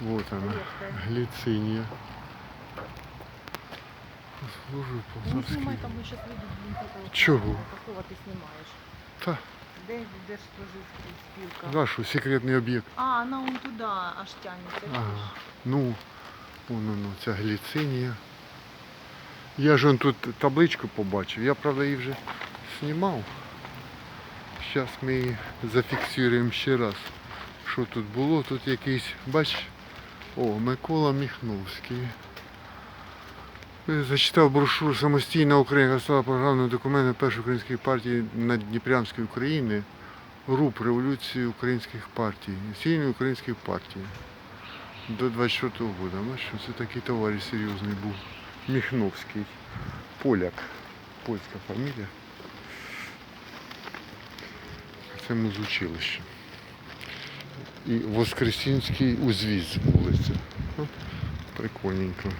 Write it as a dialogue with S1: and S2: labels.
S1: Вот она, глициния. Служу
S2: Ну
S1: полтавський.
S2: знімай, там ми зараз вийдуть, блін, такого.
S1: Чого?
S2: Такого ти знімаєш.
S1: Та,
S2: Де держспоживська спілка?
S1: да, що, секретний об'єкт.
S2: А, вона он туди аж тягнеться.
S1: Ага. Ну, вон воно, ця гліцинія. Я ж он тут табличку побачив. Я, правда, її вже знімав. Зараз ми її зафіксуємо ще раз. Що тут було? Тут якийсь, бач, о, Микола Міхновський. Е, Зачитав брошуру самостійна Україна, стала програмним документом першої української партії Надніпрянської України. РУП Революції українських партій, сильної української партії до 24-го года. Бачиш, це такий товариш серйозний був. Міхновський. Поляк. Польська фамілія. Це музучилище. І Воскресінський узвіз вулиця. Ну, Прикольненько.